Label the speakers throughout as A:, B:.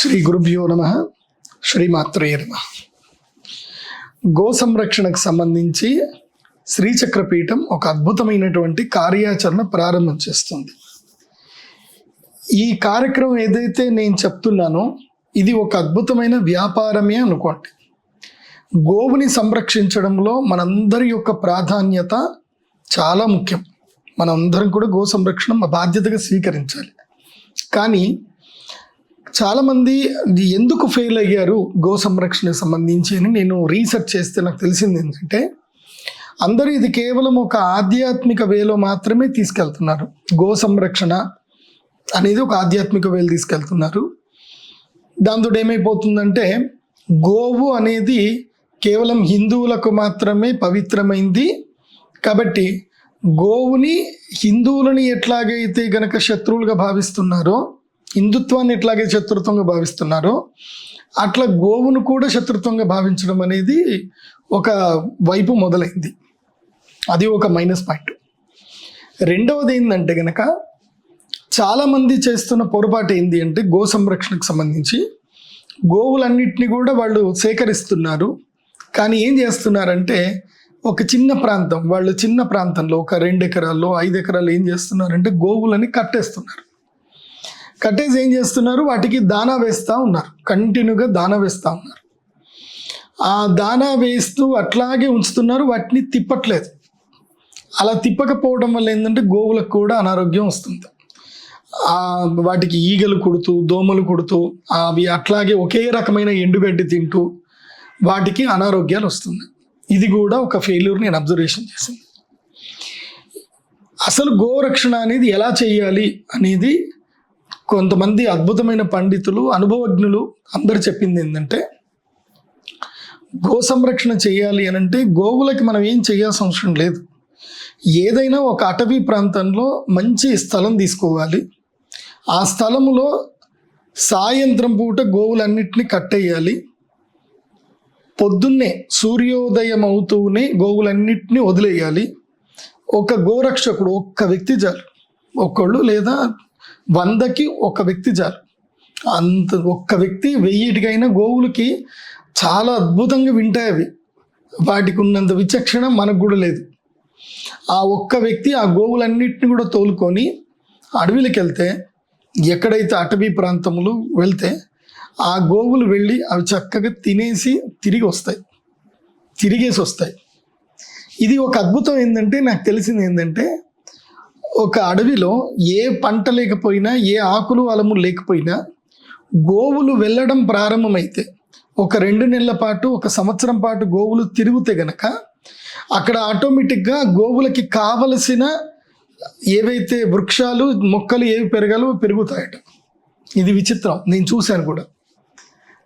A: శ్రీ గురుభ్యో నమ శ్రీమాత్రేయ నమ. గో సంరక్షణకు సంబంధించి శ్రీచక్రపీఠం ఒక అద్భుతమైనటువంటి కార్యాచరణ ప్రారంభం చేస్తుంది. ఈ కార్యక్రమం ఏదైతే నేను చెప్తున్నానో ఇది ఒక అద్భుతమైన వ్యాపారమే అనుకోండి. గోవుని సంరక్షించడంలో మనందరి యొక్క ప్రాధాన్యత చాలా ముఖ్యం. మనందరం కూడా గో సంరక్షణ బాధ్యతగా స్వీకరించాలి. కానీ చాలామంది ఎందుకు ఫెయిల్ అయ్యారు? గో సంరక్షణకు సంబంధించి అని నేను రీసెర్చ్ చేస్తే నాకు తెలిసింది ఏంటంటే అందరూ ఇది కేవలం ఒక ఆధ్యాత్మిక వేలో మాత్రమే తీసుకెళ్తున్నారు. గో సంరక్షణ అనేది ఒక ఆధ్యాత్మిక వేలు తీసుకెళ్తున్నారు. దాంతో ఏమైపోతుందంటే గోవు అనేది కేవలం హిందువులకు మాత్రమే పవిత్రమైంది. కాబట్టి గోవుని హిందువులని ఎట్లాగైతే గనక శత్రువులుగా భావిస్తున్నారో హిందుత్వాన్ని ఇట్లాగే శత్రుత్వంగా భావిస్తున్నారో. అట్లా గోవును కూడా శత్రుత్వంగా భావించడం అనేది ఒక వైపు మొదలైంది. అది ఒక మైనస్ పాయింట్. రెండవది ఏంటంటే కనుక చాలామంది చేస్తున్న పొరపాటు ఏంటి అంటే గో సంరక్షణకు సంబంధించి గోవులన్నిటిని కూడా వాళ్ళు సేకరిస్తున్నారు. కానీ ఏం చేస్తున్నారంటే ఒక చిన్న ప్రాంతం వాళ్ళు చిన్న ప్రాంతంలో ఒక రెండు ఎకరాల్లో ఐదు ఎకరాలు ఏం చేస్తున్నారంటే గోవులని కట్టేస్తున్నారు. కట్టేసి ఏం చేస్తున్నారు? వాటికి దానా వేస్తూ ఉన్నారు. కంటిన్యూగా దానా వేస్తూ ఉన్నారు. ఆ దానా వేస్తూ అట్లాగే ఉంచుతున్నారు. వాటిని తిప్పట్లేదు. అలా తిప్పకపోవడం వల్ల ఏంటంటే గోవులకు కూడా అనారోగ్యం వస్తుంది. వాటికి ఈగలు కుడుతూ దోమలు కుడుతూ అవి అట్లాగే ఒకే రకమైన ఎండుగడ్డి తింటూ వాటికి అనారోగ్యాలు వస్తున్నాయి ఇది కూడా ఒక ఫెయిల్యూర్ నేను అబ్జర్వేషన్ చేసింది. అసలు గోరక్షణ అనేది ఎలా చేయాలి అనేది కొంతమంది అద్భుతమైన పండితులు అనుభవజ్ఞులు అందరు చెప్పింది ఏంటంటే గో సంరక్షణ చేయాలి అని అంటే గోవులకి మనం ఏం చేయాల్సిన అవసరం లేదు. ఏదైనా ఒక అటవీ ప్రాంతంలో మంచి స్థలం తీసుకోవాలి. ఆ స్థలములో సాయంత్రం పూట గోవులన్నిటిని కట్టేయాలి. పొద్దున్నే సూర్యోదయం అవుతూనే గోవులన్నింటినీ వదిలేయాలి. ఒక గోరక్షకుడు ఒక్క వ్యక్తి చాలు. ఒకళ్ళు లేదా వందకి ఒక వ్యక్తి చాలు. అంత ఒక్క వ్యక్తి వెయ్యిటికైనా గోవులకి చాలా అద్భుతంగా వింటాయి అవి. వాటికి ఉన్నంత విచక్షణ మనకు కూడా లేదు. ఆ ఒక్క వ్యక్తి ఆ గోవులన్నింటిని కూడా తోలుకొని అడవిలోకి వెళ్తే ఎక్కడైతే అటవీ ప్రాంతములు వెళ్తే ఆ గోవులు వెళ్ళి అవి చక్కగా తినేసి తిరిగి వస్తాయి. తిరిగేసి వస్తాయి. ఇది ఒక అద్భుతం ఏంటంటే నాకు తెలిసింది ఏంటంటే ఒక అడవిలో ఏ పంట లేకపోయినా ఏ ఆకులు అలము లేకపోయినా గోవులు వెళ్ళడం ప్రారంభమైతే ఒక రెండు నెలల పాటు ఒక సంవత్సరం పాటు గోవులు తిరిగితే గనక అక్కడ ఆటోమేటిక్గా గోవులకి కావలసిన ఏవైతే వృక్షాలు మొక్కలు ఏవి పెరగాలో పెరుగుతాయట. ఇది విచిత్రం. నేను చూశాను కూడా.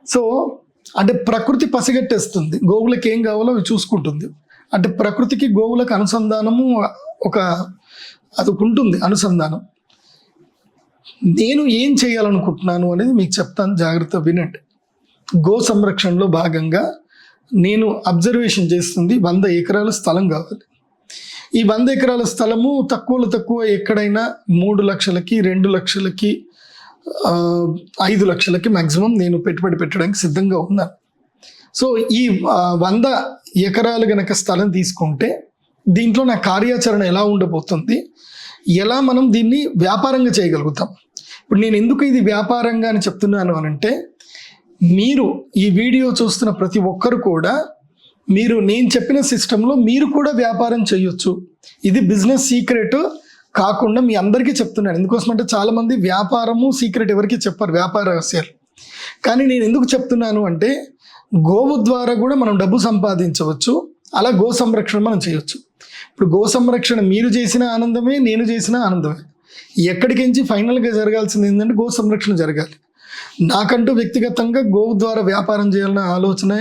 A: సో అంటే ప్రకృతి పసిగట్టేస్తుంది. గోవులకి ఏం కావాలో అవి చూసుకుంటుంది. అంటే ప్రకృతికి గోవులకు అనుసంధానము ఒక అది ఉంటుంది అనుసంధానం. నేను ఏం చేయాలనుకుంటున్నాను అనేది మీకు చెప్తాను జాగ్రత్త వినండి. గో సంరక్షణలో భాగంగా నేను అబ్జర్వేషన్ చేస్తుంది వంద ఎకరాల స్థలం కావాలి. ఈ వంద ఎకరాల స్థలము తక్కువలో తక్కువ ఎక్కడైనా మూడు లక్షలకి రెండు లక్షలకి ఐదు లక్షలకి మ్యాక్సిమం నేను పెట్టుబడి పెట్టడానికి సిద్ధంగా ఉన్నాను. సో ఈ వంద ఎకరాలు గనక స్థలం తీసుకుంటే దీంట్లో నా కార్యాచరణ ఎలా ఉండబోతుంది? ఎలా మనం దీన్ని వ్యాపారంగా చేయగలుగుతాం? ఇప్పుడు నేను ఎందుకు ఇది వ్యాపారంగా అని చెప్తున్నాను అని అంటే మీరు ఈ వీడియో చూస్తున్న ప్రతి ఒక్కరు కూడా మీరు నేను చెప్పిన సిస్టంలో మీరు కూడా వ్యాపారం చేయొచ్చు. ఇది బిజినెస్ సీక్రెట్ కాకుండా మీ అందరికీ చెప్తున్నాను. ఎందుకోసం అంటే చాలామంది వ్యాపారము సీక్రెట్ ఎవరికి చెప్పారు వ్యాపార రహస్యాలు కానీ నేను ఎందుకు చెప్తున్నాను అంటే గోవు ద్వారా కూడా మనం డబ్బు సంపాదించవచ్చు అలా గో సంరక్షణ మనం చేయొచ్చు. ఇప్పుడు గో సంరక్షణ మీరు చేసిన ఆనందమే నేను చేసిన ఆనందమే. ఎక్కడికించి ఫైనల్గా జరగాల్సింది ఏంటంటే గో సంరక్షణ జరగాలి. నాకంటూ వ్యక్తిగతంగా గోవు ద్వారా వ్యాపారం చేయాలన్న ఆలోచన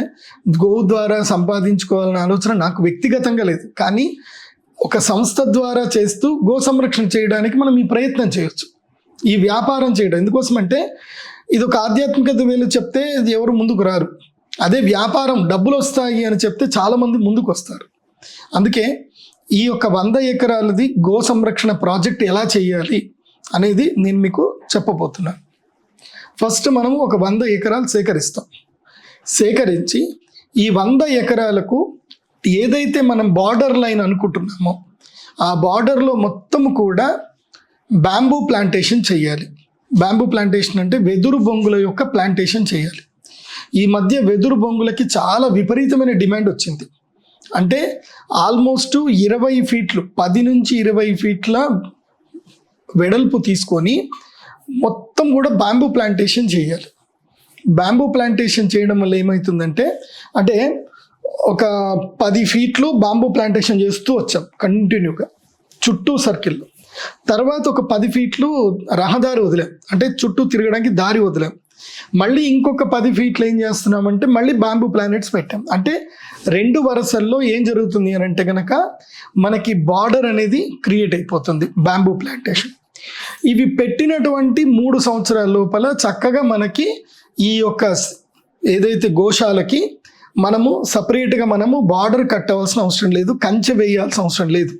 A: గోవు ద్వారా సంపాదించుకోవాలన్న ఆలోచన నాకు వ్యక్తిగతంగా లేదు. కానీ ఒక సంస్థ ద్వారా చేస్తూ గో సంరక్షణ చేయడానికి మనం ఈ ప్రయత్నం చేయొచ్చు. ఈ వ్యాపారం చేయడం ఎందుకోసం అంటే ఇది ఒక ఆధ్యాత్మికత వేలు చెప్తే ఇది ఎవరు ముందుకు రారు. అదే వ్యాపారం డబ్బులు వస్తాయి అని చెప్తే చాలామంది ముందుకు వస్తారు అందుకే ఈ యొక్క వంద ఎకరాలది గో సంరక్షణ ప్రాజెక్ట్ ఎలా చేయాలి అనేది నేను మీకు చెప్పబోతున్నాను ఫస్ట్ మనము ఒక వంద ఎకరాలు సేకరిస్తాం. సేకరించి ఈ వంద ఎకరాలకు ఏదైతే మనం బార్డర్ లైన్ అనుకుంటున్నామో ఆ బార్డర్లో మొత్తం కూడా బ్యాంబూ ప్లాంటేషన్ చేయాలి. బ్యాంబూ ప్లాంటేషన్ అంటే వెదురు బొంగుల యొక్క ప్లాంటేషన్ చేయాలి. ఈ మధ్య వెదురు బొంగులకి చాలా విపరీతమైన డిమాండ్ వచ్చింది. అంటే ఆల్మోస్ట్ ఇరవై ఫీట్లు పది నుంచి ఇరవై ఫీట్ల వెడల్పు తీసుకొని మొత్తం కూడా బ్యాంబూ ప్లాంటేషన్ చేయాలి. బ్యాంబూ ప్లాంటేషన్ చేయడం వల్ల ఏమవుతుందంటే అంటే ఒక పది ఫీట్లు బాంబూ ప్లాంటేషన్ చేస్తూ వచ్చాం కంటిన్యూగా చుట్టూ సర్కిల్. తర్వాత ఒక పది ఫీట్లు రహదారి వదిలాం. అంటే చుట్టూ తిరగడానికి దారి వదిలాం. మళ్ళీ ఇంకొక పది ఫీట్లు ఏం చేస్తున్నామంటే మళ్ళీ బాంబూ ప్లానెట్స్ పెట్టాం. అంటే రెండు వరుసల్లో ఏం జరుగుతుంది అని అంటే కనుక మనకి బార్డర్ అనేది క్రియేట్ అయిపోతుంది బాంబూ ప్లాంటేషన్ ఇవి పెట్టినటువంటి మూడు సంవత్సరాల లోపల చక్కగా మనకి ఈ యొక్క ఏదైతే గోశాలకి మనము సపరేట్గా మనము బార్డర్ కట్టవలసిన అవసరం లేదు కంచె వేయాల్సిన అవసరం లేదు.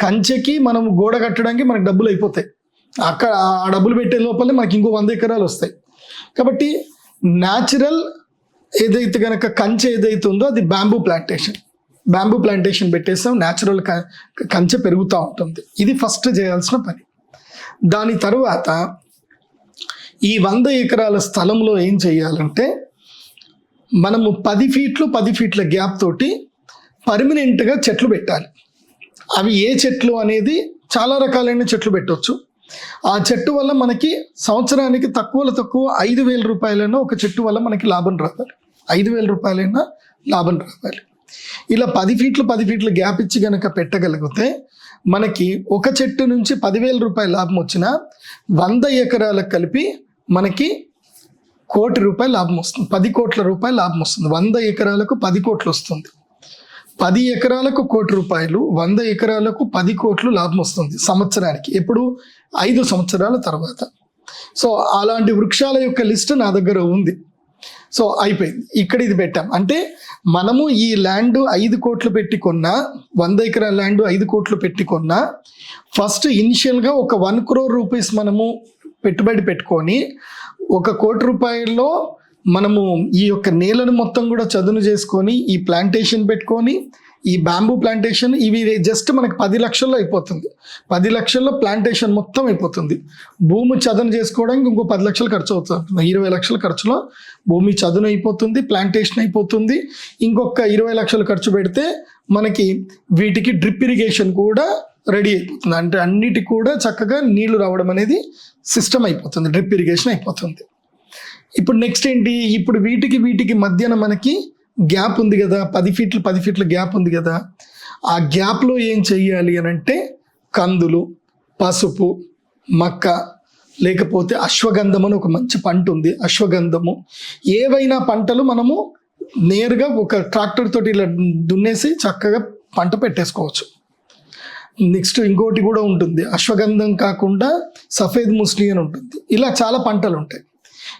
A: కంచెకి మనము గోడ కట్టడానికి మనకు డబ్బులు అయిపోతాయి. అక్కడ ఆ డబ్బులు పెట్టే లోపలే మనకి ఇంకో వంద ఎకరాలు వస్తాయి. కాబట్టి న్యాచురల్ ఏదైతే కనుక కంచె ఏదైతే ఉందో అది బ్యాంబూ ప్లాంటేషన్ బ్యాంబూ ప్లాంటేషన్ పెట్టేస్తాం న్యాచురల్ కంచె పెరుగుతూ ఉంటుంది. ఇది ఫస్ట్ చేయాల్సిన పని. దాని తరువాత ఈ వంద ఎకరాల స్థలంలో ఏం చేయాలంటే మనము పది ఫీట్లు పది ఫీట్ల గ్యాప్ తోటి పర్మనెంట్గా చెట్లు పెట్టాలి. అవి ఏ చెట్లు అనేది చాలా రకాలైన చెట్లు పెట్టవచ్చు ఆ చెట్టు వల్ల మనకి సంవత్సరానికి తక్కువలో తక్కువ ఐదు వేల రూపాయలైనా ఒక చెట్టు వల్ల మనకి లాభం రావాలి. ఐదు వేల రూపాయలైనా లాభం రావాలి. ఇలా పది ఫీట్లు పది ఫీట్లు గ్యాప్ ఇచ్చి కనుక పెట్టగలిగితే మనకి ఒక చెట్టు నుంచి పదివేల రూపాయల లాభం వచ్చినా వంద ఎకరాలకు కలిపి మనకి కోటి రూపాయల లాభం వస్తుంది. పది కోట్ల రూపాయల లాభం వస్తుంది. వంద ఎకరాలకు పది కోట్లు వస్తుంది. పది ఎకరాలకు కోటి రూపాయలు వంద ఎకరాలకు పది కోట్లు లాభం వస్తుంది సంవత్సరానికి. ఎప్పుడు? ఐదు సంవత్సరాల తర్వాత. సో అలాంటి వృక్షాల యొక్క లిస్ట్ నా దగ్గర ఉంది. సో అయిపోయింది. ఇక్కడ ఇది పెట్టాం. అంటే మనము ఈ ల్యాండ్ ఐదు కోట్లు పెట్టి కొన్నా వంద ఎకరాల ల్యాండ్ ఐదు కోట్లు పెట్టి కొన్నా ఫస్ట్ ఇనిషియల్గా ఒక వన్ క్రోర్ రూపీస్ మనము పెట్టుబడి పెట్టుకొని ఒక కోటి రూపాయల్లో మనము ఈ యొక్క నేలను మొత్తం కూడా చదును చేసుకొని ఈ ప్లాంటేషన్ పెట్టుకొని ఈ బ్యాంబూ ప్లాంటేషన్ ఇవి జస్ట్ మనకి పది లక్షల్లో అయిపోతుంది. పది లక్షల్లో ప్లాంటేషన్ మొత్తం అయిపోతుంది. భూమి చదును చేసుకోవడానికి ఇంకో పది లక్షలు ఖర్చు అవుతుంది. ఇరవై లక్షల ఖర్చులో భూమి చదును అయిపోతుంది ప్లాంటేషన్ అయిపోతుంది. ఇంకొక ఇరవై లక్షలు ఖర్చు పెడితే మనకి వీటికి డ్రిప్ ఇరిగేషన్ కూడా రెడీ అయిపోతుంది. అంటే అన్నిటి కూడా చక్కగా నీళ్ళు రావడం అనేది సిస్టమ్ అయిపోతుంది. డ్రిప్ ఇరిగేషన్ అయిపోతుంది. ఇప్పుడు నెక్స్ట్ ఏంటి? ఇప్పుడు వీటికి వీటికి మధ్యన మనకి గ్యాప్ ఉంది కదా పది ఫీట్లు పది ఫీట్ల గ్యాప్ ఉంది కదా ఆ గ్యాప్లో ఏం చెయ్యాలి అని అంటే కందులు పసుపు మక్క లేకపోతే అశ్వగంధం అని ఒక మంచి పంట ఉంది. అశ్వగంధము. ఏవైనా పంటలు మనము నేరుగా ఒక ట్రాక్టర్ తోటి ఇలా దున్నేసి చక్కగా పంట పెట్టేసుకోవచ్చు. నెక్స్ట్ ఇంకోటి కూడా ఉంటుంది. అశ్వగంధం కాకుండా సఫేద్ ముస్లి అని ఉంటుంది. ఇలా చాలా పంటలు ఉంటాయి.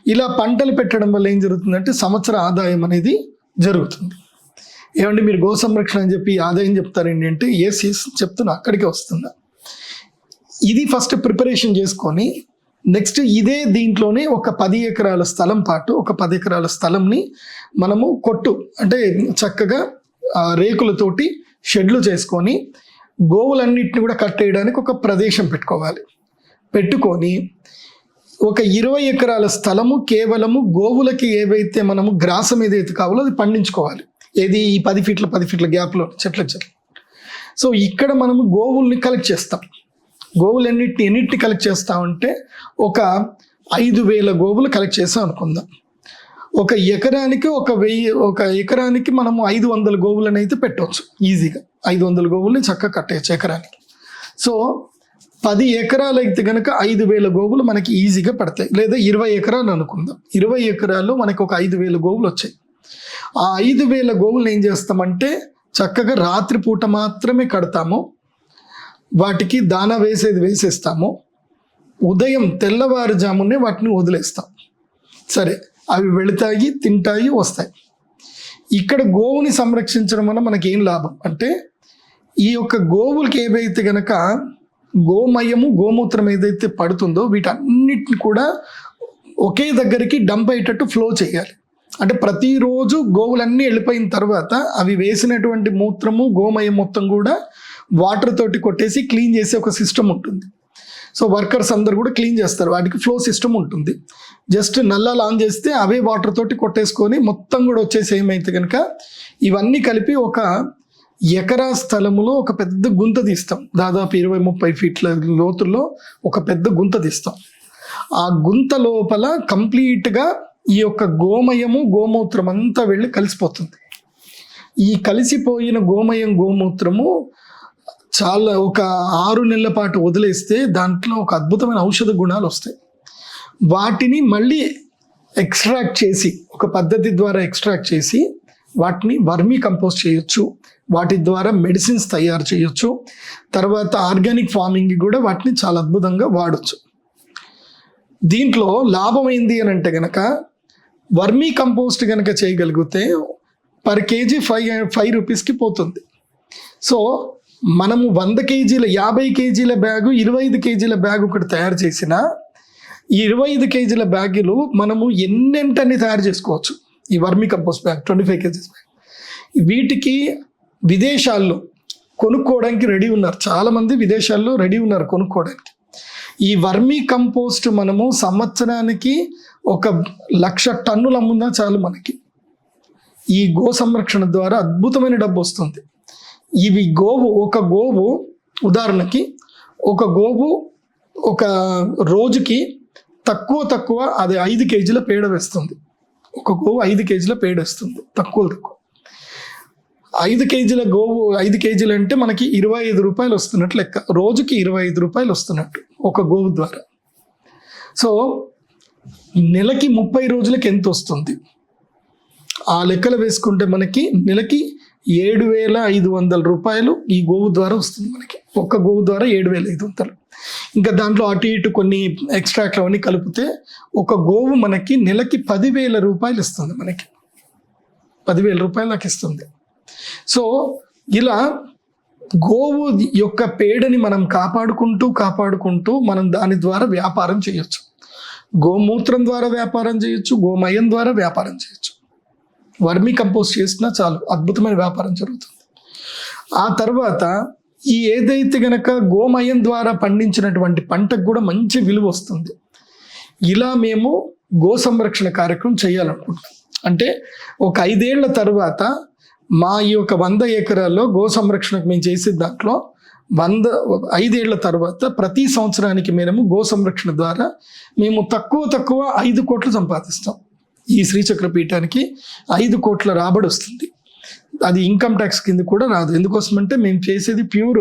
A: ఇలా పంటలు పెట్టడం వల్ల ఏం జరుగుతుందంటే సంవత్సర ఆదాయం అనేది జరుగుతుంది. ఏమంటే మీరు గో సంరక్షణ అని చెప్పి ఆదాయం చెప్తారు ఏంటంటే ఏ సీజన్ చెప్తున్నా అక్కడికే వస్తుందా? ఇది ఫస్ట్ ప్రిపరేషన్ చేసుకొని నెక్స్ట్ ఇదే దీంట్లోనే ఒక పది ఎకరాల స్థలం పాటు ఒక పది ఎకరాల స్థలంని మనము కొట్టు అంటే చక్కగా రేకులతోటి షెడ్లు చేసుకొని గోవులన్నింటిని కూడా కట్టేయడానికి ఒక ప్రదేశం పెట్టుకోవాలి. పెట్టుకొని ఒక ఇరవై ఎకరాల స్థలము కేవలము గోవులకి ఏవైతే మనము గ్రాసం ఏదైతే కావాలో అది పండించుకోవాలి. ఏది ఈ పది ఫీట్ల పది ఫీట్ల గ్యాప్లో చెట్ల చెట్లు. సో ఇక్కడ మనము గోవుల్ని కలెక్ట్ చేస్తాం. గోవులు ఎన్నిటిని ఎన్నిటిని కలెక్ట్ చేస్తామంటే ఒక ఐదు వేల గోవులు కలెక్ట్ చేస్తాం అనుకుందాం. ఒక ఎకరానికి ఒక వెయ్యి ఒక ఎకరానికి మనము ఐదు వందల గోవులను అయితే పెట్టవచ్చు ఈజీగా ఐదు వందల గోవుల్ని చక్కగా కట్టేయచ్చు ఎకరానికి. సో పది ఎకరాలు అయితే కనుక ఐదు వేల గోవులు మనకి ఈజీగా పడతాయి. లేదా ఇరవై ఎకరాలు అనుకుందాం. ఇరవై ఎకరాల్లో మనకి ఒక ఐదు వేల గోవులు వచ్చాయి. ఆ ఐదు వేల గోవులు ఏం చేస్తామంటే చక్కగా రాత్రిపూట మాత్రమే కడతాము. వాటికి దాన వేసేది వేసేస్తాము. ఉదయం తెల్లవారుజామునే వాటిని వదిలేస్తాం. సరే అవి వెళతాయి తింటాయి వస్తాయి. ఇక్కడ గోవుని సంరక్షించడం వల్ల మనకి ఏం లాభం? అంటే ఈ యొక్క గోవులకి ఏవైతే గనక గోమయము గోమూత్రం ఏదైతే పడుతుందో వీటన్నిటిని కూడా ఒకే దగ్గరికి డంప్ అయ్యేటట్టు ఫ్లో చేయాలి. అంటే ప్రతిరోజు గోవులన్నీ వెళ్ళిపోయిన తర్వాత అవి వేసినటువంటి మూత్రము గోమయం మొత్తం కూడా వాటర్ తోటి కొట్టేసి క్లీన్ చేసే ఒక సిస్టమ్ ఉంటుంది. సో వర్కర్స్ అందరు కూడా క్లీన్ చేస్తారు. వాటికి ఫ్లో సిస్టమ్ ఉంటుంది. జస్ట్ నల్లాలు ఆన్ చేస్తే అవే వాటర్ తోటి కొట్టేసుకొని మొత్తం కూడా వచ్చేసి ఏమైతే కనుక ఇవన్నీ కలిపి ఒక ఎకరా స్థలములో ఒక పెద్ద గుంత తీస్తాం. దాదాపు ఇరవై ముప్పై ఫీట్ల లోతుల్లో ఒక పెద్ద గుంత తీస్తాం. ఆ గుంత లోపల కంప్లీట్గా ఈ యొక్క గోమయము గోమూత్రం అంతా వెళ్ళి కలిసిపోతుంది. ఈ కలిసిపోయిన గోమయం గోమూత్రము చాలా ఒక ఆరు నెలల పాటు వదిలేస్తే దాంట్లో ఒక అద్భుతమైన ఔషధ గుణాలు వస్తాయి. వాటిని మళ్ళీ ఎక్స్ట్రాక్ట్ చేసి ఒక పద్ధతి ద్వారా ఎక్స్ట్రాక్ట్ చేసి వాటిని వర్మీ కంపోజ్ చేయొచ్చు. వాటి ద్వారా మెడిసిన్స్ తయారు చేయొచ్చు. తర్వాత ఆర్గానిక్ ఫార్మింగ్ కూడా వాటిని చాలా అద్భుతంగా వాడచ్చు. దీంట్లో లాభం ఏంది అని అంటే కనుక వర్మీ కంపోస్ట్ కనుక చేయగలిగితే పర్ కేజీ ఫైవ్ ఫైవ్ రూపీస్కి పోతుంది. సో మనము వంద కేజీల యాభై కేజీల బ్యాగు ఇరవై ఐదు కేజీల బ్యాగ్ ఒకటి తయారు చేసిన ఈ ఇరవై ఐదు కేజీల బ్యాగులు మనము ఎన్నెంటని తయారు చేసుకోవచ్చు. ఈ vermi compost bag twenty five KGs bag. వీటికి విదేశాల్లో కొనుక్కోవడానికి రెడీ ఉన్నారు. చాలామంది విదేశాల్లో రెడీ ఉన్నారు కొనుక్కోవడానికి. ఈ వర్మీ కంపోస్ట్ మనము సంవత్సరానికి ఒక లక్ష టన్నులు అమ్ముందా చాలు మనకి. ఈ గో సంరక్షణ ద్వారా అద్భుతమైన డబ్బు వస్తుంది. ఇవి గోవు ఒక గోవు ఉదాహరణకి ఒక గోవు ఒక రోజుకి తక్కువ తక్కువ అది ఐదు కేజీల పేడ వేస్తుంది. ఒక గోవు ఐదు కేజీల పేడ వేస్తుంది. తక్కువ తక్కువ. ఐదు కేజీల గోవు ఐదు కేజీలు అంటే మనకి ఇరవై ఐదు రూపాయలు వస్తున్నట్టు లెక్క. రోజుకి ఇరవై ఐదు రూపాయలు వస్తున్నట్టు ఒక గోవు ద్వారా. సో నెలకి ముప్పై రోజులకి ఎంత వస్తుంది? ఆ లెక్కలు వేసుకుంటే మనకి నెలకి ఏడు వేల ఐదు వందల రూపాయలు ఈ గోవు ద్వారా వస్తుంది మనకి. ఒక్క గోవు ద్వారా ఏడు వేల ఐదు వందలు ఇంకా దాంట్లో అటు ఇటు కొన్ని ఎక్స్ట్రాక్ట్లు అవన్నీ కలిపితే ఒక గోవు మనకి నెలకి పదివేల రూపాయలు ఇస్తుంది మనకి. పదివేల రూపాయలు నాకు ఇస్తుంది. సో ఇలా గోవు యొక్క పేడని మనం కాపాడుకుంటూ కాపాడుకుంటూ మనం దాని ద్వారా వ్యాపారం చేయొచ్చు. గోమూత్రం ద్వారా వ్యాపారం చేయొచ్చు గోమయం ద్వారా వ్యాపారం చేయొచ్చు. వర్మీ కంపోస్ట్ చేసినా చాలు అద్భుతమైన వ్యాపారం జరుగుతుంది. ఆ తర్వాత ఈ ఏదైతే గనక గోమయం ద్వారా పండించినటువంటి పంటకు కూడా మంచి విలువ వస్తుంది. ఇలా మేము గో సంరక్షణ కార్యక్రమం చేయాలనుకుంటున్నాం. అంటే ఒక ఐదేళ్ళ తర్వాత మా ఈ యొక్క వంద ఎకరాల్లో గో సంరక్షణకు మేము చేసే దాంట్లో వంద ఐదేళ్ళ తర్వాత ప్రతి సంవత్సరానికి మేము గో సంరక్షణ ద్వారా మేము తక్కువ తక్కువ ఐదు కోట్లు సంపాదిస్తాం. ఈ శ్రీచక్ర పీఠానికి ఐదు కోట్ల రాబడి వస్తుంది. అది ఇన్కమ్ ట్యాక్స్ కింద కూడా రాదు. ఎందుకోసం అంటే మేము చేసేది ప్యూర్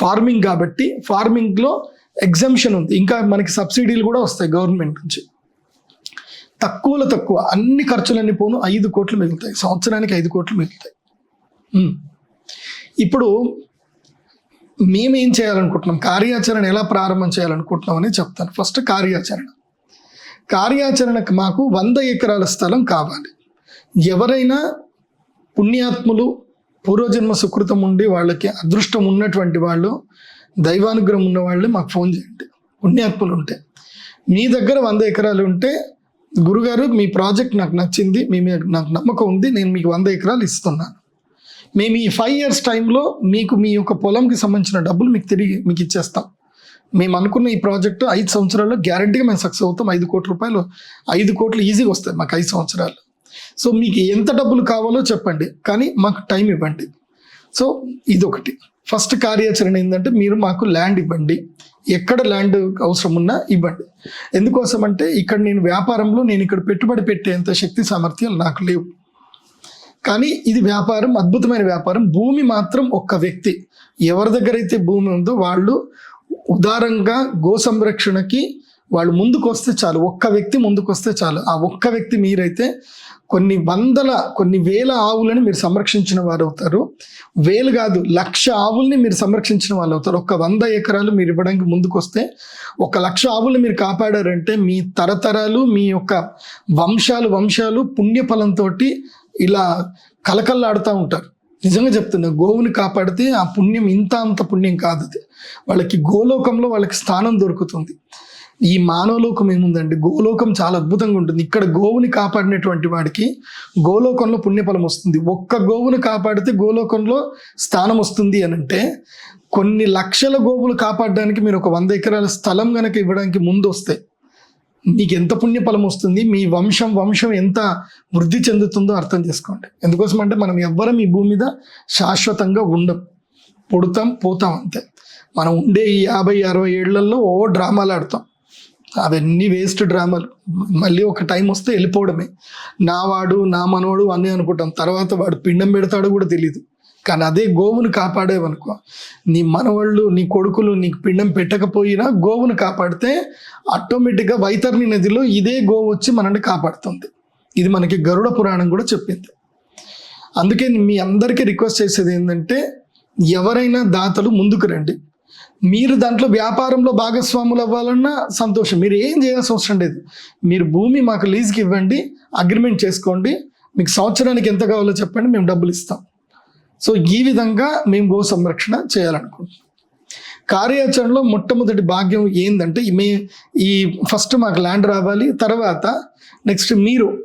A: ఫార్మింగ్ కాబట్టి ఫార్మింగ్లో ఎగ్జామ్షన్ ఉంది. ఇంకా మనకి సబ్సిడీలు కూడా వస్తాయి గవర్నమెంట్ నుంచి. తక్కువలో తక్కువ. అన్ని ఖర్చులన్నీ పోను ఐదు కోట్లు మిగులుతాయి. సంవత్సరానికి ఐదు కోట్లు మిగులుతాయి. ఇప్పుడు ఇప్పుడు మేమేం చేయాలనుకుంటున్నాం? కార్యాచరణ ఎలా ప్రారంభం చేయాలనుకుంటున్నామని చెప్తాను. ఫస్ట్ కార్యాచరణ. కార్యాచరణకు మాకు వంద ఎకరాల స్థలం కావాలి. ఎవరైనా పుణ్యాత్ములు పూర్వజన్మ సుకృతం ఉండి వాళ్ళకి అదృష్టం ఉన్నటువంటి వాళ్ళు దైవానుగ్రహం ఉన్న వాళ్ళు మాకు ఫోన్ చేయండి. పుణ్యాత్ములు ఉంటే. మీ దగ్గర వంద ఎకరాలు ఉంటే గురుగారు మీ ప్రాజెక్ట్ నాకు నచ్చింది మీ మీద నాకు నమ్మకం ఉంది నేను మీకు వంద ఎకరాలు ఇస్తున్నాను మేము ఈ ఫైవ్ ఇయర్స్ టైంలో మీకు మీ యొక్క పొలంకి సంబంధించిన డబ్బులు మీకు తిరిగి మీకు ఇచ్చేస్తాం. మేము అనుకున్న ఈ ప్రాజెక్టు ఐదు సంవత్సరాల్లో గ్యారంటీగా మేము సక్సెస్ అవుతాం. ఐదు కోట్ల రూపాయలు ఐదు కోట్లు ఈజీగా వస్తాయి మాకు ఐదు సంవత్సరాలు. సో మీకు ఎంత డబ్బులు కావాలో చెప్పండి కానీ మాకు టైం ఇవ్వండి. సో ఇదొకటి. ఫస్ట్ కార్యాచరణ ఏంటంటే మీరు మాకు ల్యాండ్ ఇవ్వండి. ఎక్కడ ల్యాండ్ అవసరం ఉన్నా ఇవ్వండి. ఎందుకోసం అంటే ఇక్కడ నేను వ్యాపారంలో నేను ఇక్కడ పెట్టుబడి పెట్టేంత శక్తి సామర్థ్యాలు నాకు లేవు. కానీ ఇది వ్యాపారం అద్భుతమైన వ్యాపారం. భూమి మాత్రం ఒక్క వ్యక్తి. ఎవరి దగ్గర అయితే భూమి ఉందో వాళ్ళు ఉదారంగా గో సంరక్షణకి వాళ్ళు ముందుకు వస్తే చాలు ఒక్క వ్యక్తి ముందుకు వస్తే చాలు. ఆ ఒక్క వ్యక్తి మీరైతే కొన్ని వందల కొన్ని వేల ఆవులని మీరు సంరక్షించిన వారు అవుతారు వేలు కాదు లక్ష ఆవుల్ని మీరు సంరక్షించిన వాళ్ళు అవుతారు ఒక వంద ఎకరాలు మీరు ఇవ్వడానికి ముందుకు వస్తే ఒక లక్ష ఆవుల్ని మీరు కాపాడారంటే మీ తరతరాలు మీ యొక్క వంశాలు వంశాలు పుణ్యఫలంతో ఇలా కలకల్లాడుతూ ఉంటారు. నిజంగా చెప్తున్నా గోవుని కాపాడితే ఆ పుణ్యం ఇంత అంత పుణ్యం కాదు. అది వాళ్ళకి గోలోకంలో వాళ్ళకి స్థానం దొరుకుతుంది. ఈ మానవలోకం ఏముందండి? గోలోకం చాలా అద్భుతంగా ఉంటుంది. ఇక్కడ గోవుని కాపాడినటువంటి వాడికి గోలోకంలో పుణ్యఫలం వస్తుంది. ఒక్క గోవును కాపాడితే గోలోకంలో స్థానం వస్తుంది అని అంటే కొన్ని లక్షల గోవులు కాపాడడానికి మీరు ఒక వంద ఎకరాల స్థలం కనుక ఇవ్వడానికి ముందు వస్తే మీకు ఎంత పుణ్యఫలం వస్తుంది? మీ వంశం వంశం ఎంత వృద్ధి చెందుతుందో అర్థం చేసుకోండి. ఎందుకోసం అంటే మనం ఎవ్వరం ఈ భూమి మీద శాశ్వతంగా ఉండం. పుడతాం పోతాం అంతే. మనం ఉండే ఈ యాభై అరవై ఏళ్ళలో ఓ డ్రామాలు ఆడతాం. అవన్నీ వేస్ట్ డ్రామాలు. మళ్ళీ ఒక టైం వస్తే వెళ్ళిపోవడమే. నా వాడు నా మనవాడు అన్నీ అనుకుంటాం. తర్వాత వాడు పిండం పెడతాడో కూడా తెలియదు కానీ అదే గోవును కాపాడేవనుకో. నీ మనవాళ్ళు నీ కొడుకులు నీకు పిండం పెట్టకపోయినా గోవును కాపాడితే ఆటోమేటిక్గా వైతర్ని నదిలో ఇదే గోవు వచ్చి మనల్ని కాపాడుతుంది. ఇది మనకి గరుడ పురాణం కూడా చెప్పింది. అందుకే మీ అందరికీ రిక్వెస్ట్ చేసేది ఏంటంటే ఎవరైనా దాతలు ముందుకు రండి. మీరు దాంట్లో వ్యాపారంలో భాగస్వాములు అవ్వాలన్నా సంతోషం. మీరు ఏం చేయాల్సిన అవసరం లేదు. మీరు భూమి మాకు లీజ్కి ఇవ్వండి అగ్రిమెంట్ చేసుకోండి మీకు సంవత్సరానికి ఎంత కావాలో చెప్పండి మేము డబ్బులు ఇస్తాం. సో ఈ విధంగా మేము గో సంరక్షణ చేయాలనుకుంటున్నాం. కార్యాచరణలో మొట్టమొదటి భాగ్యం ఏంటంటే మే ఈ ఫస్ట్ మాకు ల్యాండ్ రావాలి తర్వాత నెక్స్ట్ మీరు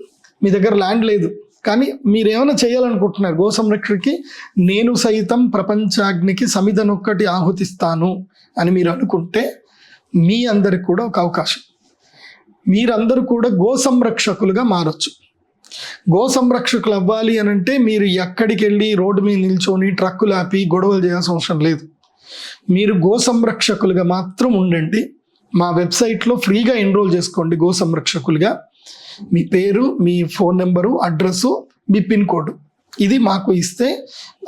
A: మీ దగ్గర ల్యాండ్ లేదు కానీ మీరు ఏమైనా చేయాలనుకుంటున్నారు? గో సంరక్షణకి నేను సైతం ప్రపంచాగ్నికి సమిధనొక్కటి ఆహుతిస్తాను అని మీరు అనుకుంటే మీ అందరికి కూడా ఒక అవకాశం. మీరందరూ కూడా గో సంరక్షకులుగా మారచ్చు. గో సంరక్షకులు అవ్వాలి అని అంటే మీరు ఎక్కడికి వెళ్ళి రోడ్డు మీద నిల్చొని ట్రక్కులు ఆపి గొడవలు చేయాల్సిన అవసరం లేదు. మీరు గో సంరక్షకులుగా మాత్రం ఉండండి. మా వెబ్సైట్లో ఫ్రీగా ఎన్రోల్ చేసుకోండి గో సంరక్షకులుగా. మీ పేరు మీ ఫోన్ నెంబరు అడ్రస్సు మీ పిన్ కోడ్. ఇది మాకు ఇస్తే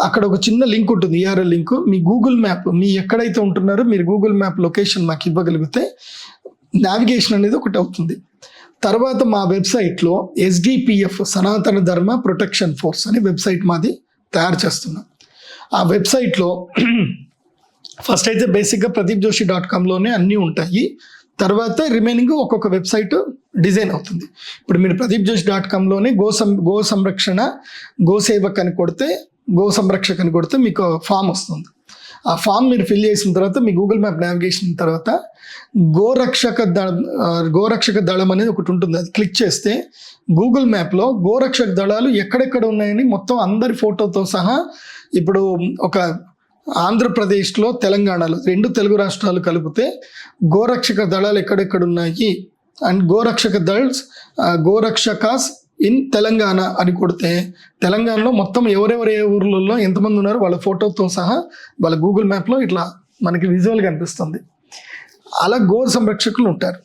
A: అక్కడ ఒక చిన్న లింక్ ఉంటుంది ఈఆర్ఎల్ లింక్. మీ గూగుల్ మ్యాప్ మీ ఎక్కడైతే ఉంటున్నారో మీరు గూగుల్ మ్యాప్ లొకేషన్ మాకు ఇవ్వగలిగితే నావిగేషన్ అనేది ఒకటి అవుతుంది. తర్వాత మా వెబ్సైట్లో ఎస్డిపిఎఫ్ సనాతన ధర్మ ప్రొటెక్షన్ ఫోర్స్ అని వెబ్సైట్ మాది తయారు చేస్తున్నాం. ఆ వెబ్సైట్లో ఫస్ట్ అయితే బేసిక్గా ప్రదీప్ జోషి డాట్ కామ్లోనే అన్నీ ఉంటాయి. తర్వాత రిమైనింగ్ ఒక్కొక్క వెబ్సైట్ డిజైన్ అవుతుంది. ఇప్పుడు మీరు ప్రదీప్ జోష్ డాట్ కామ్లోనే గో సం గో సంరక్షణ గోసేవక్ అని కొడితే గో సంరక్షక్ అని కొడితే మీకు ఫామ్ వస్తుంది. ఆ ఫామ్ మీరు ఫిల్ చేసిన తర్వాత మీ గూగుల్ మ్యాప్ నావిగేషన్ తర్వాత గోరక్షక దళ గోరక్షక దళం అనేది ఒకటి ఉంటుంది. అది క్లిక్ చేస్తే గూగుల్ మ్యాప్లో గోరక్షక దళాలు ఎక్కడెక్కడ ఉన్నాయని మొత్తం అందరి ఫోటోతో సహా ఇప్పుడు ఒక ఆంధ్రప్రదేశ్లో తెలంగాణలో రెండు తెలుగు రాష్ట్రాలు కలిపితే గోరక్షక దళాలు ఎక్కడెక్కడ ఉన్నాయి? అండ్ గోరక్షక దళ్స్ గోరక్షకాస్ ఇన్ తెలంగాణ అని కొడితే తెలంగాణలో మొత్తం ఎవరెవరు ఏ ఊర్లలో ఎంతమంది ఉన్నారో వాళ్ళ ఫోటోతో సహా వాళ్ళ గూగుల్ మ్యాప్లో ఇట్లా మనకి విజువల్ కనిపిస్తుంది అలా గోర సంరక్షకులు ఉంటారు.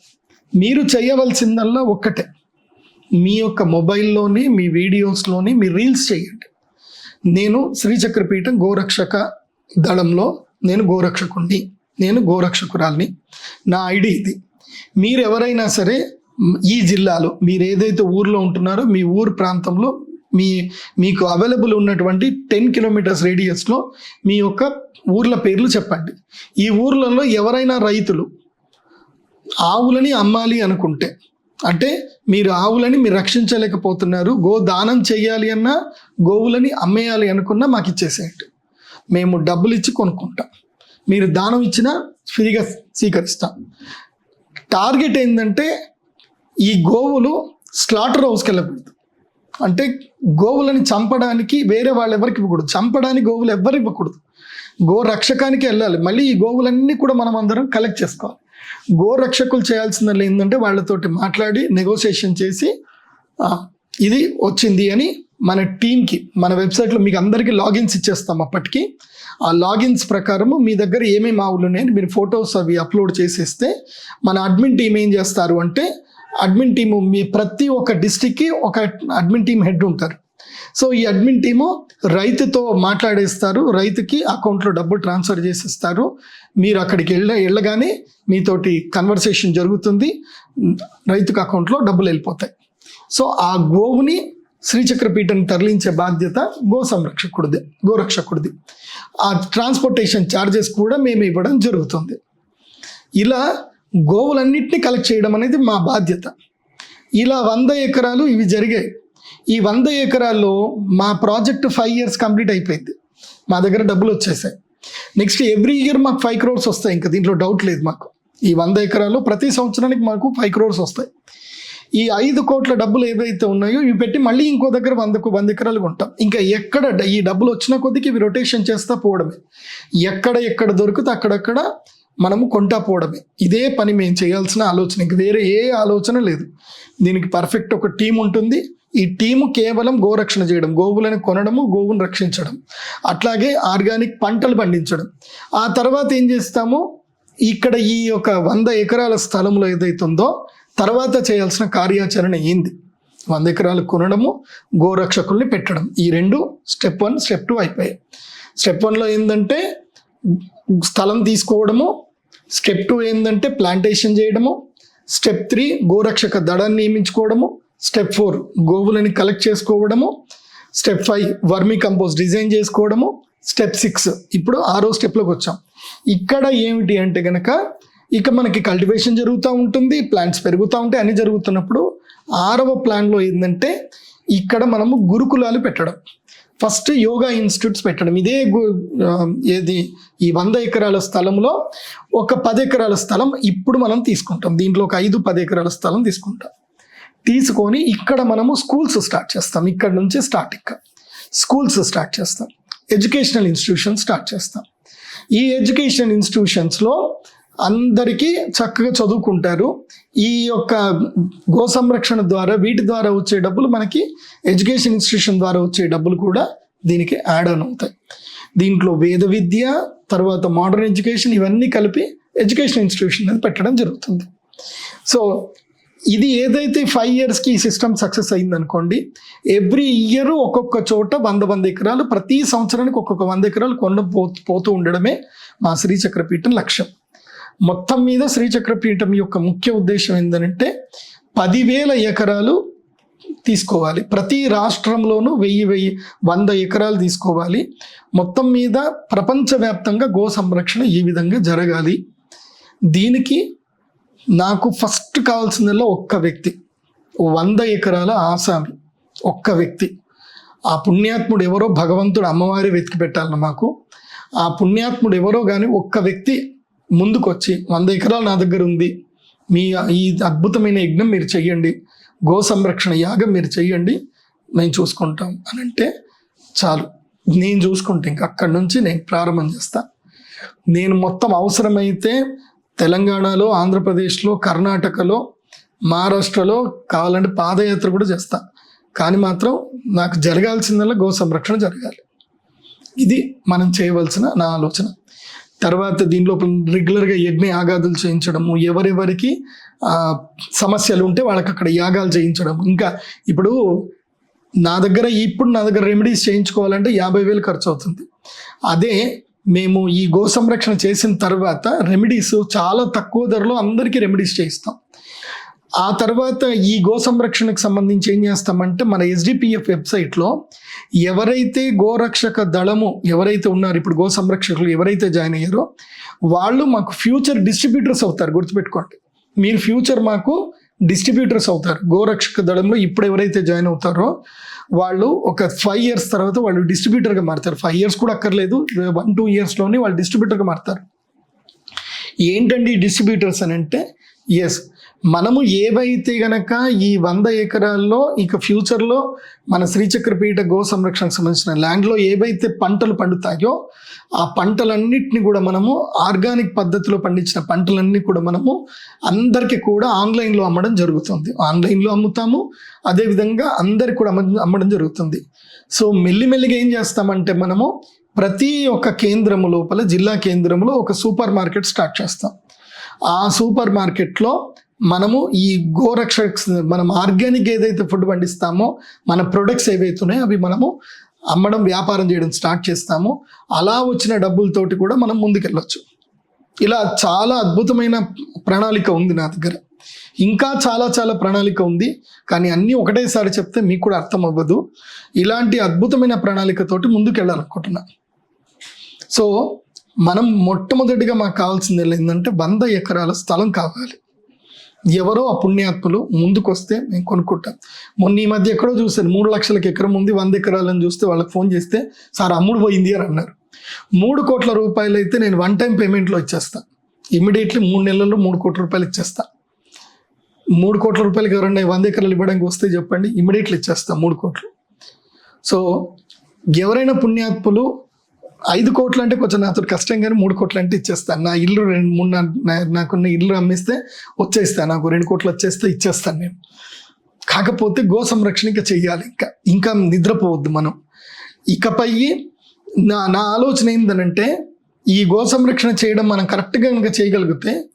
A: మీరు చేయవలసిందల్లా ఒక్కటే. మీ యొక్క మొబైల్లోని మీ వీడియోస్లోని మీ రీల్స్ చేయండి. నేను శ్రీచక్రపీఠం గోరక్షక దళంలో నేను గోరక్షకుణ్ణి నేను గోరక్షకురాల్ని. నా ఐడి ఇది. మీరు ఎవరైనా సరే ఈ జిల్లాలో మీరు ఏదైతే ఊర్లో ఉంటున్నారో మీ ఊరు ప్రాంతంలో మీ మీకు అవైలబుల్ ఉన్నటువంటి టెన్ కిలోమీటర్స్ రేడియస్లో మీ యొక్క ఊర్ల పేర్లు చెప్పండి. ఈ ఊర్లలో ఎవరైనా రైతులు ఆవులని అమ్మాలి అనుకుంటే అంటే మీరు ఆవులని మీరు రక్షించలేకపోతున్నారు గో దానం చేయాలి అన్నా గోవులని అమ్మేయాలి అనుకున్నా మాకు ఇచ్చేసేయండి. మేము డబ్బులు ఇచ్చి కొనుక్కుంటాం. మీరు దానం ఇచ్చినా ఫ్రీగా స్వీకరిస్తాం. టార్గెట్ ఏంటంటే ఈ గోవులు స్లాటర్ హౌస్కి వెళ్ళకూడదు. అంటే గోవులని చంపడానికి వేరే వాళ్ళు ఎవరికి ఇవ్వకూడదు. చంపడానికి గోవులు ఎవరు ఇవ్వకూడదు. గో రక్షకానికి వెళ్ళాలి. మళ్ళీ ఈ గోవులన్నీ కూడా మనం అందరం కలెక్ట్ చేసుకోవాలి. గో రక్షకులు చేయాల్సింది ఏంటంటే వాళ్ళతోటి మాట్లాడి నెగోసియేషన్ చేసి ఇది వచ్చింది అని మన టీంకి మన వెబ్సైట్లో మీకు అందరికీ లాగిన్స్ ఇచ్చేస్తాం అప్పటికి. ఆ లాగిన్స్ ప్రకారము మీ దగ్గర ఏమేమి ఆవులు ఉన్నాయని మీరు ఫొటోస్ అవి అప్లోడ్ చేసేస్తే మన అడ్మిన్ టీం ఏం చేస్తారు అంటే అడ్మిన్ టీము మీ ప్రతి ఒక్క డిస్టిక్కి ఒక అడ్మిన్ టీం హెడ్ ఉంటారు. సో ఈ అడ్మిన్ టీము రైతుతో మాట్లాడేస్తారు. రైతుకి అకౌంట్లో డబ్బులు ట్రాన్స్ఫర్ చేసేస్తారు. మీరు అక్కడికి వెళ్ళ వెళ్ళగానే మీతోటి కన్వర్సేషన్ జరుగుతుంది. రైతుకు అకౌంట్లో డబ్బులు వెళ్ళిపోతాయి. సో ఆ గోవుని శ్రీచక్రపీఠను తరలించే బాధ్యత గో సంరక్షకుడిది గోరక్షకుడిది ఆ ట్రాన్స్పోర్టేషన్ ఛార్జెస్ కూడా మేము ఇవ్వడం జరుగుతుంది. ఇలా గోవులన్నింటినీ కలెక్ట్ చేయడం అనేది మా బాధ్యత. ఇలా వంద ఎకరాలు ఇవి జరిగాయి. ఈ వంద ఎకరాల్లో మా ప్రాజెక్ట్ ఫైవ్ ఇయర్స్ కంప్లీట్ అయిపోయింది. మా దగ్గర డబ్బులు వచ్చేసాయి. నెక్స్ట్ ఎవ్రీ ఇయర్ మాకు ఫైవ్ క్రోర్స్ వస్తాయి. ఇంకా దీంట్లో డౌట్ లేదు మాకు. ఈ వంద ఎకరాల్లో ప్రతి సంవత్సరానికి మాకు ఫైవ్ క్రోర్స్ వస్తాయి. ఈ ఐదు కోట్ల డబ్బులు ఏవైతే ఉన్నాయో ఇవి పెట్టి మళ్ళీ ఇంకో దగ్గర వందకు వంద ఎకరాలు కొంటాం. ఇంకా ఎక్కడ ఈ డబ్బులు వచ్చిన కొద్దికి ఇవి రొటేషన్ చేస్తా పోవడమే. ఎక్కడ ఎక్కడ దొరికితే అక్కడక్కడ మనము కొంటా పోవడమే. ఇదే పని మేము చేయాల్సిన ఆలోచన. ఇంక వేరే ఏ ఆలోచన లేదు. దీనికి పర్ఫెక్ట్ ఒక టీం ఉంటుంది. ఈ టీము కేవలం గోరక్షణ చేయడం గోవులను కొనడము గోవును రక్షించడం. అట్లాగే ఆర్గానిక్ పంటలు పండించడం. ఆ తర్వాత ఏం చేస్తాము? ఇక్కడ ఈ యొక్క వంద ఎకరాల స్థలంలో ఏదైతే ఉందో తర్వాత చేయాల్సిన కార్యాచరణ ఏంది? వంద ఎకరాలు కొనడము గోరక్షకుల్ని పెట్టడం. ఈ రెండు స్టెప్ వన్ స్టెప్ టూ అయిపోయాయి. స్టెప్ వన్లో ఏంటంటే స్థలం తీసుకోవడము స్టెప్ టూ ఏంటంటే ప్లాంటేషన్ చేయడము స్టెప్ త్రీ గోరక్షక దడాన్ని నియమించుకోవడము స్టెప్ ఫోర్ గోవులని కలెక్ట్ చేసుకోవడము step five vermi compost design చేసుకోవడము స్టెప్ సిక్స్ ఇప్పుడు ఆరో స్టెప్లోకి వచ్చాం. ఇక్కడ ఏమిటి అంటే కనుక ఇక మనకి కల్టివేషన్ జరుగుతూ ఉంటుంది ప్లాంట్స్ పెరుగుతూ ఉంటాయి అన్ని జరుగుతున్నప్పుడు ఆరవ ప్లాన్లో ఏంటంటే ఇక్కడ మనము గురుకులాలు పెట్టడం. ఫస్ట్ యోగా ఇన్స్టిట్యూట్స్ పెట్టడం. ఇదే గు- ఏది? ఈ వంద ఎకరాల స్థలంలో ఒక పది ఎకరాల స్థలం ఇప్పుడు మనం తీసుకుంటాం. దీంట్లో ఒక ఐదు పది ఎకరాల స్థలం తీసుకుంటాం. తీసుకొని ఇక్కడ మనము స్కూల్స్ స్టార్ట్ చేస్తాం. ఇక్కడ నుంచి స్టార్ట్ ఇక్కడ స్కూల్స్ స్టార్ట్ చేస్తాం. ఎడ్యుకేషనల్ ఇన్స్టిట్యూషన్ స్టార్ట్ చేస్తాం. ఈ ఎడ్యుకేషన్ ఇన్స్టిట్యూషన్స్లో అందరికీ చక్కగా చదువుకుంటారు. ఈ యొక్క గో సంరక్షణ ద్వారా వీటి ద్వారా వచ్చే డబ్బులు మనకి ఎడ్యుకేషన్ ఇన్స్టిట్యూషన్ ద్వారా వచ్చే డబ్బులు కూడా దీనికి యాడ్ ఆన్ అవుతాయి. దీంట్లో వేద విద్య తర్వాత మోడర్న్ ఎడ్యుకేషన్ ఇవన్నీ కలిపి ఎడ్యుకేషన్ ఇన్స్టిట్యూషన్ అనేది పెట్టడం జరుగుతుంది. సో ఇది ఏదైతే ఫైవ్ ఇయర్స్కి ఈ సిస్టమ్ సక్సెస్ అయిందనుకోండి ఎవ్రీ ఇయర్ ఒక్కొక్క చోట వంద వంద ఎకరాలు ప్రతి సంవత్సరానికి ఒక్కొక్క వంద ఎకరాలు కొండ పో పోతూ ఉండడమే మా శ్రీ చక్రపీఠం లక్ష్యం. మొత్తం మీద శ్రీచక్రపీఠం యొక్క ముఖ్య ఉద్దేశం ఏంటంటే పదివేల ఎకరాలు తీసుకోవాలి. ప్రతి రాష్ట్రంలోనూ వెయ్యి వెయ్యి వంద ఎకరాలు తీసుకోవాలి. మొత్తం మీద ప్రపంచవ్యాప్తంగా గో సంరక్షణ ఈ విధంగా జరగాలి. దీనికి నాకు ఫస్ట్ కావాల్సిందల్లా ఒక్క వ్యక్తి వంద ఎకరాల ఆసామి ఒక్క వ్యక్తి. ఆ పుణ్యాత్ముడు ఎవరో భగవంతుడు అమ్మవారి వెతికి పెట్టాలన్న మాకు. ఆ పుణ్యాత్ముడు ఎవరో కానీ ఒక్క వ్యక్తి ముందుకొచ్చి వంద ఎకరాలు నా దగ్గర ఉంది. మీ ఈ అద్భుతమైన యజ్ఞం మీరు చెయ్యండి. గో సంరక్షణ యాగం మీరు చెయ్యండి. మేము చూసుకుంటాం అని అంటే చాలు. నేను చూసుకుంటే ఇంక అక్కడి నుంచి నేను ప్రారంభం చేస్తా. నేను మొత్తం అవసరమైతే తెలంగాణలో ఆంధ్రప్రదేశ్లో కర్ణాటకలో మహారాష్ట్రలో కావాలంటే పాదయాత్ర కూడా చేస్తా. కానీ మాత్రం నాకు జరగాల్సిందల్లా గో సంరక్షణ జరగాలి. ఇది మనం చేయవలసిన నా ఆలోచన. తర్వాత దీనిలో రెగ్యులర్గా యజ్ఞ యాగాదులు చేయించడము ఎవరెవరికి సమస్యలు ఉంటే వాళ్ళకి అక్కడ యాగాలు చేయించడం ఇంకా ఇప్పుడు నా దగ్గర ఇప్పుడు నా దగ్గర రెమెడీస్ చేయించుకోవాలంటే యాభై వేలు ఖర్చు అవుతుంది అదే మేము ఈ గో సంరక్షణ చేసిన తర్వాత రెమెడీస్ చాలా తక్కువ ధరలో అందరికీ రెమెడీస్ చేయిస్తాం. ఆ తర్వాత ఈ గో సంరక్షణకు సంబంధించి ఏం చేస్తామంటే మన ఎస్డిపిఎఫ్ వెబ్సైట్లో ఎవరైతే గోరక్షక దళము ఎవరైతే ఉన్నారు ఇప్పుడు గో సంరక్షకులు ఎవరైతే జాయిన్ అయ్యారో వాళ్ళు మాకు ఫ్యూచర్ డిస్ట్రిబ్యూటర్స్ అవుతారు గుర్తుపెట్టుకోండి. మీరు ఫ్యూచర్ మాకు డిస్ట్రిబ్యూటర్స్ అవుతారు. గోరక్షక దళంలో ఇప్పుడు ఎవరైతే జాయిన్ అవుతారో వాళ్ళు ఒక ఫైవ్ ఇయర్స్ తర్వాత వాళ్ళు డిస్ట్రిబ్యూటర్గా మారుతారు. ఫైవ్ ఇయర్స్ కూడా అక్కర్లేదు వన్ టూ ఇయర్స్లోనే వాళ్ళు డిస్ట్రిబ్యూటర్గా మారుతారు. ఏంటండి డిస్ట్రిబ్యూటర్స్ అని అంటే ఎస్ మనము ఏవైతే గనక ఈ వంద ఎకరాల్లో ఇక ఫ్యూచర్లో మన శ్రీచక్రపీఠ గో సంరక్షణకు సంబంధించిన ల్యాండ్లో ఏవైతే పంటలు పండుతాయో ఆ పంటలన్నిటిని కూడా మనము ఆర్గానిక్ పద్ధతిలో పండించిన పంటలన్నీ కూడా మనము అందరికీ కూడా ఆన్లైన్లో అమ్మడం జరుగుతుంది. ఆన్లైన్లో అమ్ముతాము అదేవిధంగా అందరికి కూడా అమ్మ అమ్మడం జరుగుతుంది. సో మెల్లిమెల్లిగా ఏం చేస్తామంటే మనము ప్రతి ఒక్క కేంద్రము లోపల జిల్లా కేంద్రంలో ఒక సూపర్ మార్కెట్ స్టార్ట్ చేస్తాం. ఆ సూపర్ మార్కెట్లో మనము ఈ గోరక్ష మనం ఆర్గానిక్ ఏదైతే ఫుడ్ పండిస్తామో మన ప్రొడక్ట్స్ ఏవైతున్నాయో అవి మనము అమ్మడం వ్యాపారం చేయడం స్టార్ట్ చేస్తాము. అలా వచ్చిన డబ్బులతోటి కూడా మనం ముందుకెళ్ళొచ్చు. ఇలా చాలా అద్భుతమైన ప్రణాళిక ఉంది నా దగ్గర. ఇంకా చాలా చాలా ప్రణాళిక ఉంది. కానీ అన్నీ ఒకటేసారి చెప్తే మీకు కూడా అర్థం అవ్వదు ఇలాంటి అద్భుతమైన ప్రణాళికతోటి ముందుకు వెళ్ళాలనుకుంటున్నా సో మనం మొట్టమొదటిగా మాకు కావాల్సింది ఏంటంటే వంద ఎకరాల స్థలం కావాలి. ఎవరో ఆ పుణ్యాత్ములు ముందుకొస్తే మేము కొనుక్కుంటాం. మొన్న ఈ మధ్య ఎక్కడో చూశాను మూడు లక్షలకు ఎకరం ఉంది వంద ఎకరాలని చూస్తే వాళ్ళకి ఫోన్ చేస్తే సార్ అమ్ముడు పోయింది అని అన్నారు. మూడు కోట్ల రూపాయలు అయితే నేను వన్ టైం పేమెంట్లో ఇచ్చేస్తాను ఇమ్మీడియట్లీ మూడు నెలల్లో మూడు కోట్ల రూపాయలు ఇచ్చేస్తా. మూడు కోట్ల రూపాయలకి ఎవరన్నా వంద ఎకరాలు ఇవ్వడానికి వస్తే చెప్పండి ఇమ్మీడియట్లీ ఇచ్చేస్తా మూడు కోట్లు. సో ఎవరైనా పుణ్యాత్ములు ఐదు కోట్లు అంటే కొంచెం నాతో కష్టం కానీ మూడు కోట్లు అంటే ఇచ్చేస్తాను. నా ఇల్లు రెండు మూడు నా- నాకున్న ఇల్లు అమ్మిస్తే వచ్చేస్తాను. నాకు రెండు కోట్లు వచ్చేస్తే ఇచ్చేస్తాను నేను. కాకపోతే గో సంరక్షణ ఇంకా చెయ్యాలి. ఇంకా ఇంకా నిద్రపోవద్దు మనం. ఇకపై నా నా ఆలోచన ఏంటంటే ఈ గో సంరక్షణ చేయడం మనం కరెక్ట్గా ఇంకా చేయగలిగితే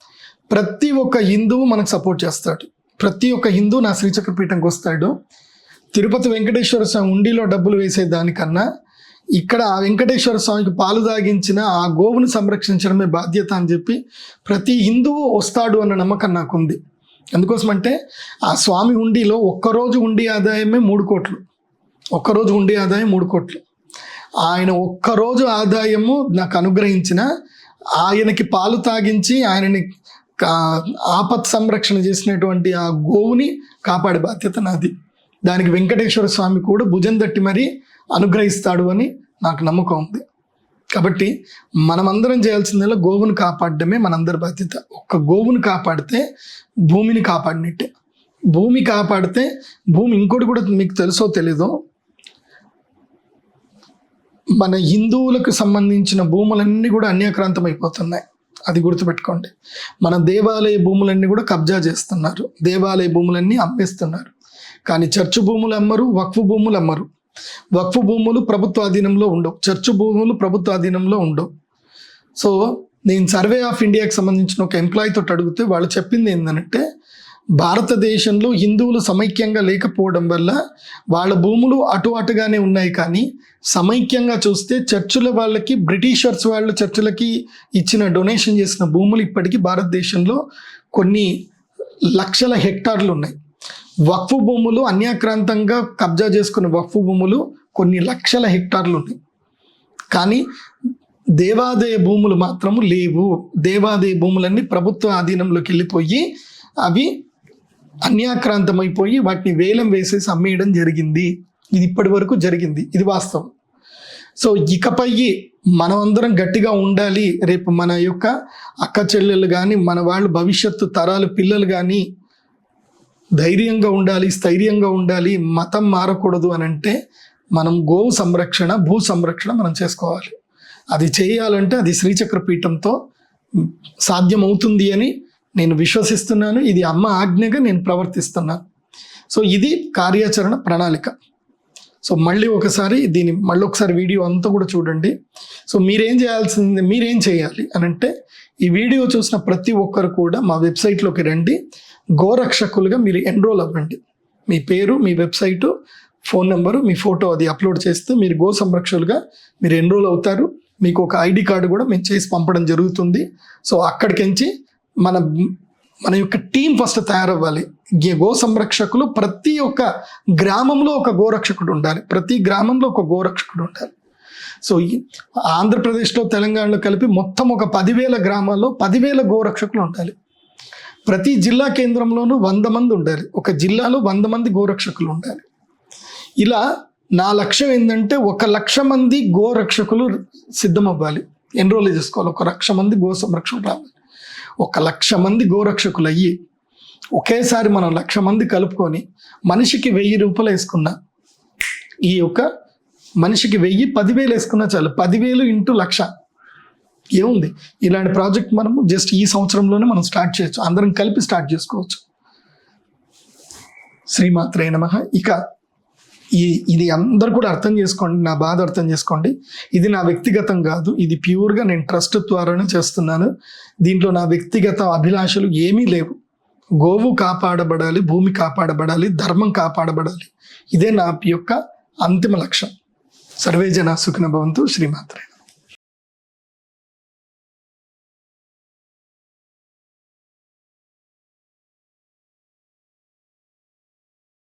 A: ప్రతి ఒక్క హిందువు మనకు సపోర్ట్ చేస్తాడు. ప్రతి ఒక్క హిందూ నా శ్రీచక్ర పీఠంకి వస్తాడు. తిరుపతి వెంకటేశ్వర స్వామి ఉండిలో డబ్బులు వేసే దానికన్నా ఇక్కడ ఆ వెంకటేశ్వర స్వామికి పాలు తాగించిన ఆ గోవును సంరక్షించడమే బాధ్యత అని చెప్పి ప్రతి హిందువు వస్తాడు అన్న నమ్మకం నాకుంది. అందుకోసం అంటే ఆ స్వామి ఉండిలో ఒక్కరోజు ఉండి ఆదాయమే మూడు కోట్లు. ఒక్కరోజు ఉండి ఆదాయం మూడు కోట్లు. ఆయన ఒక్కరోజు ఆదాయము నాకు అనుగ్రహించిన ఆయనకి పాలు తాగించి ఆయనని ఆపత్ సంరక్షణ చేసినటువంటి ఆ గోవుని కాపాడే బాధ్యత నాది. దానికి వెంకటేశ్వర స్వామి కూడా భుజం తట్టి మరీ అనుగ్రహిస్తాడు అని నాకు నమ్మకం ఉంది. కాబట్టి మనమందరం చేయాల్సిందల్లా గోవును కాపాడడమే మనందరి బాధ్యత. ఒక్క గోవును కాపాడితే భూమిని కాపాడినట్టే. భూమి కాపాడితే భూమి ఇంకోటి కూడా మీకు తెలుసో తెలీదో మన హిందువులకు సంబంధించిన భూములన్నీ కూడా అన్యాక్రాంతం అయిపోతున్నాయి. అది గుర్తుపెట్టుకోండి. మన దేవాలయ భూములన్నీ కూడా కబ్జా చేస్తున్నారు. దేవాలయ భూములన్నీ అమ్మేస్తున్నారు. కానీ చర్చ్ భూములు అమ్మరు వక్ఫ్ భూములు అమ్మరు. వక్ఫ్ భూములు ప్రభుత్వ అధీనంలో ఉండవు. చర్చు భూములు ప్రభుత్వ అధీనంలో ఉండవు. సో నేను సర్వే ఆఫ్ ఇండియాకి సంబంధించిన ఒక ఎంప్లాయీ తోటి అడిగితే వాళ్ళు చెప్పింది ఏంటంటే భారతదేశంలో హిందువులు సమైక్యంగా లేకపోవడం వల్ల వాళ్ళ భూములు అటు అటుగానే ఉన్నాయి కానీ సమైక్యంగా చూస్తే చర్చుల వాళ్ళకి బ్రిటిషర్స్ వాళ్ళు చర్చులకి ఇచ్చిన డొనేషన్ చేసిన భూములు ఇప్పటికీ భారతదేశంలో కొన్ని లక్షల హెక్టార్లు ఉన్నాయి. వక్ఫ్ భూములు అన్యాక్రాంతంగా కబ్జా చేసుకున్న వక్ఫ్ భూములు కొన్ని లక్షల హెక్టార్లు ఉన్నాయి. కానీ దేవాదాయ భూములు మాత్రము లేవు. దేవాదాయ భూములన్నీ ప్రభుత్వ ఆధీనంలోకి వెళ్ళిపోయి అవి అన్యాక్రాంతమైపోయి వాటిని వేలం వేసేసి అమ్మేయడం జరిగింది. ఇది ఇప్పటి వరకు జరిగింది. ఇది వాస్తవం. సో ఇకపై మనమందరం గట్టిగా ఉండాలి. రేపు మన యొక్క అక్క చెల్లెలు కానీ మన వాళ్ళు భవిష్యత్తు తరాలు పిల్లలు కానీ ధైర్యంగా ఉండాలి స్థైర్యంగా ఉండాలి మతం మారకూడదు అని అంటే మనం గోవు సంరక్షణ భూ సంరక్షణ మనం చేసుకోవాలి. అది చేయాలంటే అది శ్రీచక్ర పీఠంతో సాధ్యమవుతుంది అని నేను విశ్వసిస్తున్నాను. ఇది అమ్మ ఆజ్ఞగా నేను ప్రవర్తిస్తున్నాను. సో ఇది కార్యాచరణ ప్రణాళిక. సో మళ్ళీ ఒకసారి దీని మళ్ళీ ఒకసారి వీడియో అంతా కూడా చూడండి. సో మీరేం చేయాల్సింది మీరేం చేయాలి అని అంటే ఈ వీడియో చూసిన ప్రతి ఒక్కరు కూడా మా వెబ్సైట్లోకి రండి. గోరక్షకులుగా మీరు ఎన్రోల్ అవ్వండి. మీ పేరు మీ వెబ్సైటు ఫోన్ నెంబరు మీ ఫోటో అది అప్లోడ్ చేస్తే మీరు గో సంరక్షకులుగా మీరు ఎన్రోల్ అవుతారు. మీకు ఒక ఐడి కార్డు కూడా మేము చేసి పంపడం జరుగుతుంది. సో అక్కడికించి మన మన యొక్క టీం ఫస్ట్ తయారవ్వాలి. గో సంరక్షకులు ప్రతి ఒక్క గ్రామంలో ఒక గోరక్షకుడు ఉండాలి. ప్రతి గ్రామంలో ఒక గోరక్షకుడు ఉండాలి. సో ఈ ఆంధ్రప్రదేశ్లో తెలంగాణలో కలిపి మొత్తం ఒక పదివేల గ్రామాల్లో పదివేల గోరక్షకులు ఉండాలి. ప్రతి జిల్లా కేంద్రంలోనూ వంద మంది ఉండాలి. ఒక జిల్లాలో వంద మంది గోరక్షకులు ఉండాలి. ఇలా నా లక్ష్యం ఏంటంటే ఒక లక్ష మంది గోరక్షకులు సిద్ధమవ్వాలి. ఎన్రోల్ చేసుకోవాలి. ఒక లక్ష మంది గో సంరక్షకులు రావాలి. ఒక లక్ష మంది గోరక్షకులు అయ్యి ఒకేసారి మనం లక్ష మంది కలుపుకొని మనిషికి వెయ్యి రూపాయలు వేసుకున్నా ఈ యొక్క మనిషికి వెయ్యి పదివేలు వేసుకున్నా చాలు. పదివేలు ఇంటూ లక్ష. ఏముంది? ఇలాంటి ప్రాజెక్ట్ మనము జస్ట్ ఈ సంవత్సరంలోనే మనం స్టార్ట్ చేయొచ్చు. అందరం కలిపి స్టార్ట్ చేసుకోవచ్చు. శ్రీమాత్రే నమ. ఇక ఈ ఇది అందరు కూడా అర్థం చేసుకోండి. నా బాధ అర్థం చేసుకోండి. ఇది నా వ్యక్తిగతం కాదు. ఇది ప్యూర్గా నేను ట్రస్ట్ ద్వారానే చేస్తున్నాను. దీంట్లో నా వ్యక్తిగత అభిలాషలు ఏమీ లేవు. గోవు కాపాడబడాలి భూమి కాపాడబడాలి ధర్మం కాపాడబడాలి. ఇదే నా యొక్క అంతిమ లక్ష్యం. సర్వే జన సుఖిన భవంతు. శ్రీమాత్రే